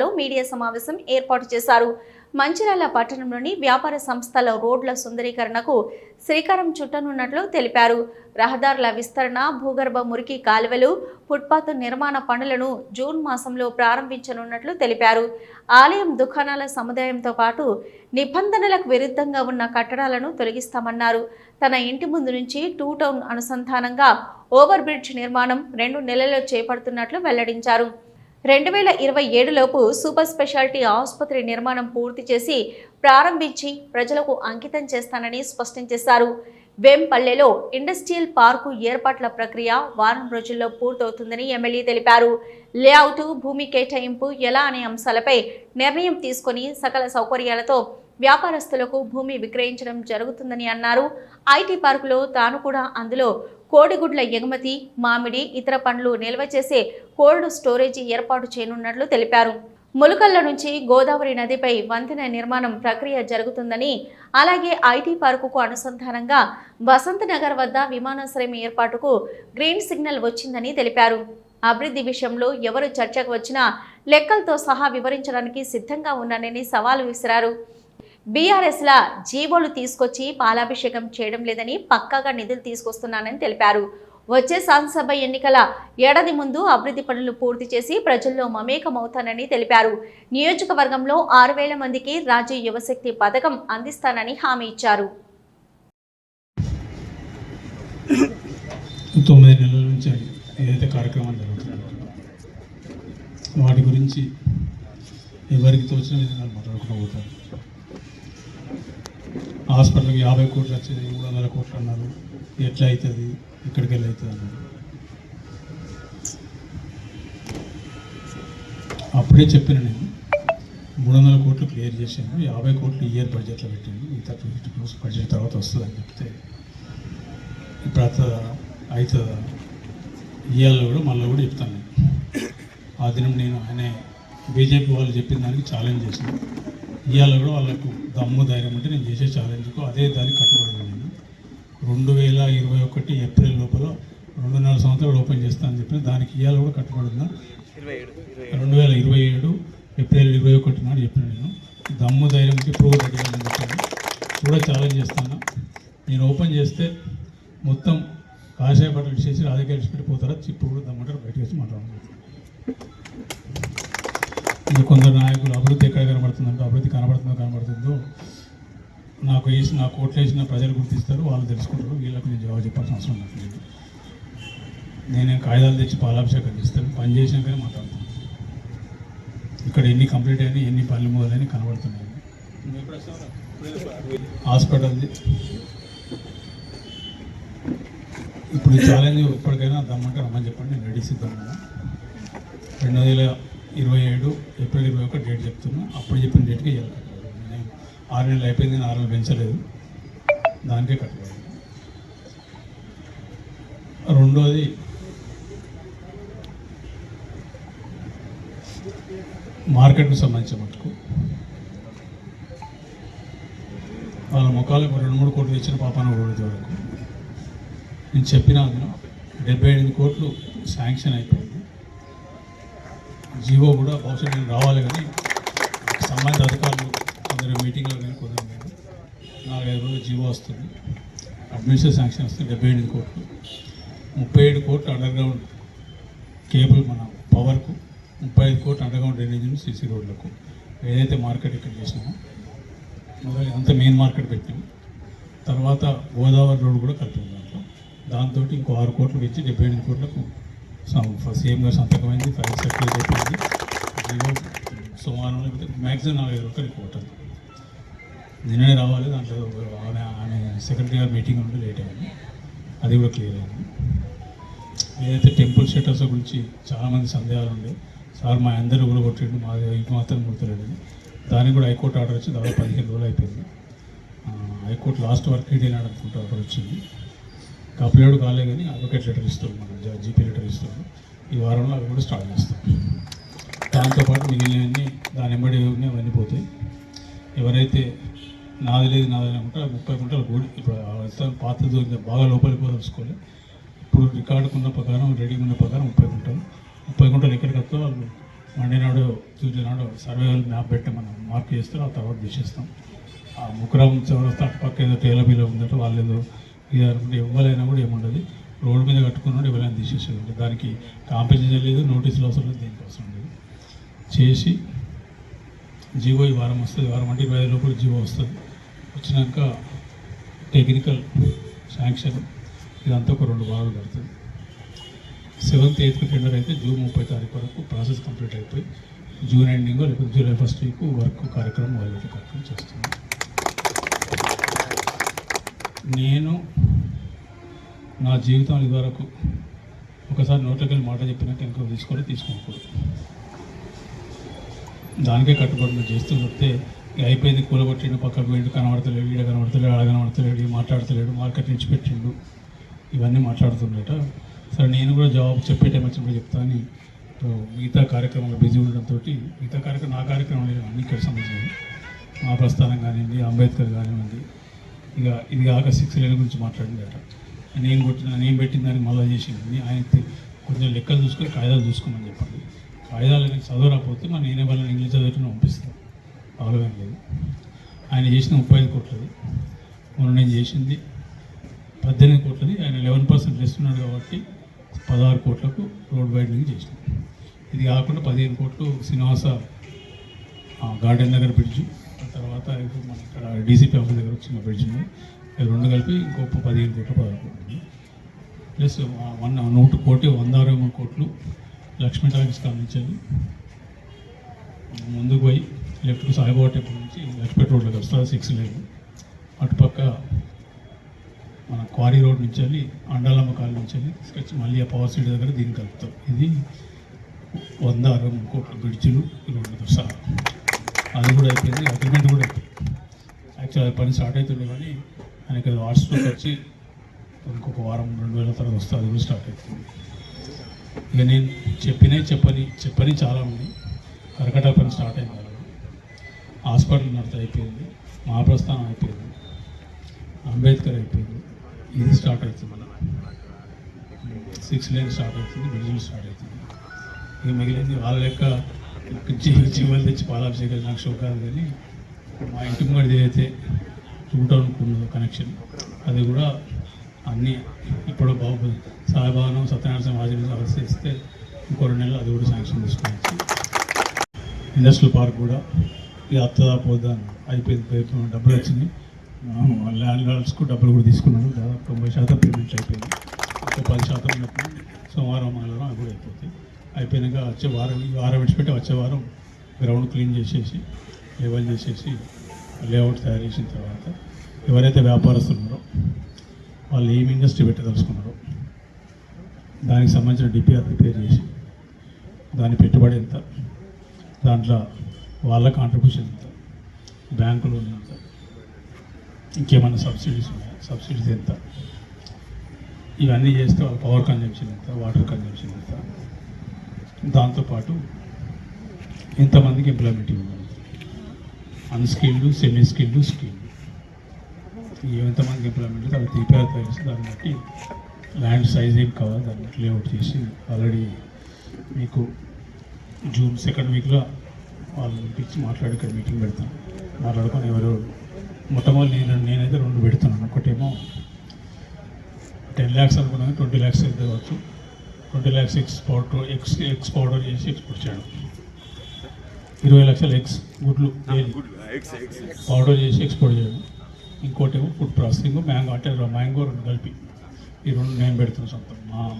లో మీడియా సమావేశం ఏర్పాటు చేశారు. మంచిర్యాల పట్టణంలోని వ్యాపార సంస్థల రోడ్ల సుందరీకరణకు శ్రీకారం చుట్టనున్నట్లు తెలిపారు. రహదారుల విస్తరణ భూగర్భ మురికి కాలువలు ఫుట్పాత్ నిర్మాణ పనులను జూన్ మాసంలో ప్రారంభించనున్నట్లు తెలిపారు. ఆలయం దుకాణాల సముదాయంతో పాటు నిబంధనలకు విరుద్ధంగా ఉన్న కట్టడాలను తొలగిస్తామన్నారు. తన ఇంటి ముందు నుంచి టూ టౌన్ అనుసంధానంగా ఓవర్ బ్రిడ్జ్ నిర్మాణం రెండు నెలల్లో చేపడుతున్నట్లు వెల్లడించారు. రెండు వేల ఇరవై ఏడులోపు సూపర్ స్పెషాలిటీ ఆసుపత్రి నిర్మాణం పూర్తి చేసి ప్రారంభించి ప్రజలకు అంకితం చేస్తానని స్పష్టం చేశారు. వేంపల్లెలో ఇండస్ట్రియల్ పార్కు ఏర్పాట్ల ప్రక్రియ వారం రోజుల్లో పూర్తవుతుందని ఎమ్మెల్యే తెలిపారు. లేఅవుట్ భూమి కేటాయింపు ఎలా అనే అంశాలపై నిర్ణయం తీసుకొని సకల సౌకర్యాలతో వ్యాపారస్తులకు భూమి విక్రయించడం జరుగుతుందని అన్నారు. ఐటీ పార్కులో తాను కూడా అందులో కోడిగుడ్ల ఎగుమతి మామిడి ఇతర పండ్లు నిల్వ చేసే కోల్డ్ స్టోరేజీ ఏర్పాటు చేయనున్నట్లు తెలిపారు. ములుకల్ల నుంచి గోదావరి నదిపై వంతెన నిర్మాణం ప్రక్రియ జరుగుతుందని అలాగే ఐటీ పార్కుకు అనుసంధానంగా వసంత నగర్ వద్ద విమానాశ్రయం ఏర్పాటుకు గ్రీన్ సిగ్నల్ వచ్చిందని తెలిపారు. అభివృద్ధి విషయంలో ఎవరు చర్చకు వచ్చినా లెక్కలతో సహా వివరించడానికి సిద్ధంగా ఉన్నానని సవాలు విసిరారు. బీఆర్ఎస్ల జీవోలు తీసుకొచ్చి పాలాభిషేకం చేయడం లేదని పక్కాగా నిధులు తీసుకొస్తున్నానని తెలిపారు. వచ్చే శాసనసభ ఎన్నికల ఏడాది ముందు అభివృద్ధి పనులు పూర్తి చేసి ప్రజల్లో మమేకమవుతానని తెలిపారు. నియోజకవర్గంలో ఆరు వేల మందికి రాజీ యువశక్తి పథకం అందిస్తానని హామీ ఇచ్చారు. తొమ్మిది నెలల నుంచి ఏదైతే కార్యక్రమాలు జరుగుతున్నాయో వాటి గురించి ఎవరికి తోచిన విధంగా మాట్లాడుకుంటూ పోతారు. హాస్పిటల్కి యాభై కోట్లు వచ్చేది మూడు వందల కోట్లు అన్నారు. ఎట్లా అవుతుంది ఇక్కడికి వెళ్ళి అవుతుంది అన్నారు. అప్పుడే చెప్పిన నేను మూడు వందల కోట్లు క్లియర్ చేశాను యాభై కోట్లు ఇయర్ బడ్జెట్లో పెట్టాను. మిగతా ఫిఫ్టీ క్రోస్ బడ్జెట్ తర్వాత వస్తుందని చెప్తే ఇప్పుడు అవుతుందా అవుతుందా ఇవాళ కూడా మళ్ళీ కూడా చెప్తాను నేను. ఆ దినం నేను ఆయన బీజేపీ వాళ్ళు చెప్పిన దానికి ఛాలెంజ్ చేశాను. ఇవాళ కూడా వాళ్ళకు దమ్ము ధైర్యం అంటే నేను చేసే ఛాలెంజ్కు అదే దానికి కట్టుబడి నేను రెండు వేల ఇరవై ఒకటి ఏప్రిల్ లోపల రెండున్నర సంవత్సరాలు ఓపెన్ చేస్తానని చెప్పిన దానికి ఇవాళ కూడా కట్టుబడి ఉన్నా. రెండు వేల ఇరవై ఏడు ఏప్రిల్ ఇరవై ఒకటి నాడు చెప్పిన నేను. దమ్ము ధైర్యంకి ప్రూవ్ రెడీ చెప్పాను. కూడా ఛాలెంజ్ చేస్తాను. నేను ఓపెన్ చేస్తే మొత్తం కాషాయ బట్టలు విసేసి రాజకీయ విడిచిపెట్టి పోతారా? చిప్పు కూడా దమ్మంటారు బయటకు వచ్చి మాట్లాడుతున్నాను ఇంకా కొందరు నాయకులు అభివృద్ధి ఎక్కడ కనబడుతుందంటే అభివృద్ధి కనబడుతుందో కనబడుతుందో నాకు వేసి నాకు ఓట్లు వేసిన ప్రజలు గుర్తిస్తారు వాళ్ళు తెలుసుకుంటారు. వీళ్ళకి నేను జవాబు చెప్పాల్సిన అవసరం నాకు లేదు. నేనేం కాగితాలు తెచ్చి పాలాభిషేకం చేస్తాను. పని చేసినాకనే మాట్లాడుతున్నాను ఇక్కడ ఎన్ని కంప్లీట్ అయినాయి ఎన్ని పనులు మొదలైన కనబడుతున్నాయి. హాస్పిటల్ది ఇప్పుడు ఛాలెంజ్ ఇప్పటికైనా దమ్మంటే రమ్మని చెప్పండి. నేను రెడీ సిద్ధంగా రెండు వేల ఇరవై ఏడు ఏప్రిల్ ఇరవై ఒకటి డేట్ చెప్తున్నా. అప్పుడు చెప్పిన డేట్కి వెళ్ళాలి. ఆరు నెలలు అయిపోయింది నేను ఆరు నెలలు పెంచలేదు. దానికే కట్టలేదు రెండోది మార్కెట్కు సంబంధించిన మటుకు. వాళ్ళ ముఖాలకు రెండు మూడు కోట్లు ఇచ్చిన పాపాన రోజు వరకు నేను చెప్పిన డెబ్బై ఎనిమిది కోట్లు శాంక్షన్ అయిపోయింది. జీవో కూడా బహుశా నేను రావాలి కానీ సంబంధిత అధికారులు అందరు మీటింగ్లో కానీ కొందరు నాలుగైదు రోజులు జీవో వస్తుంది. అడ్మినిస్ట్రేటివ్ శాంక్షన్ వస్తుంది. డెబ్బై ఎనిమిది కోట్లు. ముప్పై ఏడు కోట్లు అండర్ గ్రౌండ్ కేబుల్ మన పవర్కు ముప్పై ఐదు కోట్లు అండర్ గ్రౌండ్ డ్రైనేజీలు సీసీ రోడ్లకు. ఏదైతే మార్కెట్ ఇక్కడ చేసినామో మొదలు అంత మెయిన్ మార్కెట్ పెట్టాము. తర్వాత గోదావరి రోడ్ కూడా కలిపాము దాంట్లో. దాంతో ఇంకో ఆరు కోట్లు ఇచ్చి డెబ్బై ఎనిమిది కోట్లకు సీఎం గారు సంతకమైంది ఫైల్ సెక్యూర్ అయిపోయింది. సోమవారం సుమారు మ్యాక్సిమం ఐదు రూపాయలు కోటాలి నిన్ననే రావాలి దాంట్లో ఆమె ఆమె సెక్రటరీ గారు మీటింగ్ ఉంటే లేట్ అయింది. అది కూడా క్లియర్ అయింది. ఏదైతే టెంపుల్ షట్టర్స్ గురించి చాలామంది సందేహాలు ఉండే సార్ మా అందరూ కూడా కొట్టిండు మా ఇంటి మాత్రం గుర్తులేదు దానికి కూడా హైకోర్టు ఆర్డర్ వచ్చి దాదాపు పదిహేను రోజులు అయిపోయింది. హైకోర్టు లాస్ట్ వరకు ఈడీ అనుకుంటూ ఆర్డర్ వచ్చింది అప్లోడ్ కాలే కానీ అడ్వకేట్ లెటర్ ఇస్తాడు మన జీపీ లెటర్ ఇస్తాం ఈ వారంలో అవి కూడా స్టార్ట్ చేస్తాం. దాంతోపాటు మిగిలినవన్నీ దాని ఎంబడి అవన్నీ పోతాయి. ఎవరైతే నాది లేదు నాది అనుకుంటే ముప్పై గుంటలు కూడి ఇప్పుడు ఆ అంతా బాగా లోపలికి పోదలుచుకోవాలి ఇప్పుడు రికార్డుకున్న ప్రకారం రెడీ ఉన్న ప్రకారం ముప్పై గుంటలు. ముప్పై గుంటలు ఎక్కడికి వస్తే వాళ్ళు మండే నాడు ట్యూస్డే నాడు సర్వేవల్ మ్యాప్ పెట్టి మనం మార్క్ చేస్తే ఆ తర్వాత తీసేస్తాం. ఆ ముగ్గురం చౌరస్తా పక్క ఏదో టేలబీలో ఉందంటే వాళ్ళు ఏదో ఇవ్వలేనా కూడా ఏముండదు. రోడ్డు మీద కట్టుకున్నాడు ఇవ్వలేని తీసేసేది దానికి కాంపెన్సేషన్ లేదు నోటీసులు అవసరం లేదు దీనికోసం అవసరం లేదు. చేసి జీవో ఈ వారం వస్తుంది. వారం అంటే ఇరవై ఐదు లోపల జీవో వస్తుంది. వచ్చినాక టెక్నికల్ శాంక్షన్ ఇదంతా ఒక రెండు వారాలు పడుతుంది. సెవెంత్ ఎయిత్ టెండర్ అయితే జూన్ ముప్పై తారీఖు వరకు ప్రాసెస్ కంప్లీట్ అయిపోయి జూన్ ఎండింగ్ లేకపోతే జూలై ఫస్ట్ వీక్ వర్క్ కార్యక్రమం వాళ్ళు కార్యక్రమం చేస్తున్నాం. నేను నా జీవితం ఇదివరకు ఒకసారి నోట్లోకి వెళ్ళి మాట చెప్పినట్టు ఇంకో తీసుకొని తీసుకోకూడదు దానికే కట్టుబడి చేస్తూ చెప్తే అయిపోయింది కూలగొట్టిండు పక్కకు వెళ్ళి కనబడతలేడు ఈడ కనబడతలేడు ఆడ కనబడతలేడు మాట్లాడతలేడు మార్కెట్ నుంచి పెట్టిండు ఇవన్నీ మాట్లాడుతుండట. సరే నేను కూడా జవాబు చెప్పే టైం వచ్చినప్పుడు చెప్తాను మిగతా కార్యక్రమాలు బిజీ ఉండడంతో మిగతా కార్యక్రమం నా కార్యక్రమం లేదు అన్ని ఇక్కడ సంబంధించింది మా ప్రస్థానం కానివ్వండి అంబేద్కర్ కానివ్వండి ఇక ఇది కాక సిక్స్ లైన్ గురించి మాట్లాడిందట నేను కొట్టిన నేను పెట్టిన దానికి మళ్ళీ చేసింది. ఆయన కొంచెం లెక్కలు చూసుకొని కాగితాలు చూసుకోమని చెప్పండి. కాగితాలు నేను చదవరాకపోతే మరి నేనే వాళ్ళని ఇంగ్లీష్ చదివేట్టున పంపిస్తాను. అవలవేం లేదు. ఆయన చేసిన ముప్పై ఐదు కోట్లది. మొన్న నేను చేసింది పద్దెనిమిది కోట్లది. ఆయన లెవెన్ పర్సెంట్ ఇస్తున్నాడు కాబట్టి పదహారు కోట్లకు రోడ్ వైడనింగ్ చేసినాం. ఇది కాకుండా పదిహేను కోట్లు శ్రీనివాస గార్డెన్ దగ్గర బ్రిడ్జ్. తర్వాత ఇప్పుడు మన ఇక్కడ డీసీపీ ఆఫీస్ దగ్గర వచ్చిన బ్రిడ్జ్ రెండు కలిపి ఇంకొక పదిహేను కోట్ల పదహారు కోట్లు ప్లస్ వన్ నూట కోటి వంద అరవై మూడు కోట్లు లక్ష్మీ టాకీస్ కానించాలి ముందుకు పోయి లెఫ్ట్కి సాయిబాబా టెంపుల్ నుంచి లక్ష్మీపేట రోడ్లోకి వస్తుంది సిక్స్ లైన్. అటుపక్క మన క్వారీ రోడ్ నుంచి వెళ్ళి అండాలమ్మ కాలనీ నుంచి వెళ్ళి తీసుకొచ్చి మళ్ళీ ఆ పవర్ సీడ్ దగ్గర దీన్ని కలుపుతాం. ఇది వంద అరవై మూడు కోట్ల బ్రిడ్జ్లు ఈ రెండు సహా అది కూడా అయిపోయింది. అగ్రిమెంట్ కూడా అయిపోయింది. యాక్చువల్ పని స్టార్ట్ అవుతుండే కానీ ఆయనకి వాట్సాప్ వచ్చి ఇంకొక వారం రెండు వేల తర్వాత వస్తే అది కూడా స్టార్ట్ అవుతుంది ఇక నేను చెప్పినవి చెప్పని చెప్పని చాలా ఉంది కరకట పని స్టార్ట్ అయింది హాస్పిటల్ నడత అయిపోయింది మహాప్రస్థానం అయిపోయింది అంబేద్కర్ అయిపోయింది. ఇది స్టార్ట్ అవుతుంది మన సిక్స్ లేన్ స్టార్ట్ అవుతుంది బిజినెస్ స్టార్ట్ అవుతుంది. ఇక మిగిలింది వాళ్ళ లెక్క జీ- జీవలు తెచ్చి పాలాభిషేకాలు నాకు షో కాదు కానీ మా ఇంటి ముందు ఏదైతే టూ ఉన్నదో కనెక్షన్ అది కూడా అన్నీ ఇప్పుడు బాబు సాయిబాబా సత్యనారాయణ వాజీ అవసరిస్తే ఇంకో రెండు నెలలు అది కూడా శాంక్షన్ తీసుకోవచ్చు. ఇండస్ట్రియల్ పార్క్ కూడా ఇక అత్తదా పోదా అని అయిపోయింది డబ్బులు వచ్చింది. ల్యాండ్ లార్డ్స్కు డబ్బులు కూడా తీసుకున్నాను దాదాపు తొంభై శాతం పేమెంట్ అయిపోయింది. ఇంకో పది శాతం ఉన్నప్పుడు సోమవారం మంగళవారం అది కూడా అయిపోతుంది అయిపోయినాక వచ్చే వారం ఈ వారం విడిచిపెట్టి వచ్చే వారం గ్రౌండ్ క్లీన్ చేసేసి లెవెల్ చేసేసి లేఅవుట్ తయారు చేసిన తర్వాత ఎవరైతే వ్యాపారస్తులు ఉన్నారో వాళ్ళు ఏమి ఇండస్ట్రీ పెట్టదలుచుకున్నారో దానికి సంబంధించిన డిపిఆర్ ప్రిపేర్ చేసి దాని పెట్టుబడి ఎంత దాంట్లో వాళ్ళ కాంట్రిబ్యూషన్ ఎంత బ్యాంకు లోన్ ఎంత ఇంకేమైనా సబ్సిడీస్ ఉన్నాయా సబ్సిడీస్ ఎంత ఇవన్నీ చేస్తే వాళ్ళ పవర్ కన్జంప్షన్ ఎంత వాటర్ కన్జంప్షన్ ఎంత దాంతోపాటు ఇంతమందికి ఎంప్లాయ్మెంట్ ఇవ్వాలి అన్స్కిల్డ్ సెమీ స్కిల్డ్ స్కిల్డ్ ఎంతమందికి ఎంప్లాయ్మెంట్ అవి తీపే తయారు దాన్ని బట్టి ల్యాండ్ సైజ్ ఏం కావాలి దాన్ని బట్టి లేఅవుట్ చేసి ఆల్రెడీ మీకు జూన్ సెకండ్ వీక్లో వాళ్ళు పిలిచి మాట్లాడి ఇక్కడ మీటింగ్ పెడతాను మాట్లాడుకొని ఎవరు మొట్టమొదటి నేను నేనైతే రెండు పెడుతున్నాను ఒకటేమో టెన్ ల్యాక్స్ అనుకున్నాను ట్వంటీ ల్యాక్స్ అయితే కావచ్చు. Twenty lakhs X powder X X powder చేసి ఎక్స్పోర్ట్ చేయడం. ఇరవై లక్షల ఎక్స్ గుడ్లు డైలీ పౌడర్ చేసి ఎక్స్పోర్ట్ చేయడం. ఇంకోటేమో ఫుడ్ ప్రాసెసింగ్ మ్యాంగో అంటే మ్యాంగో రెండు కలిపి. ఈ రెండు నేను పెడుతున్నాను సొంతం. మా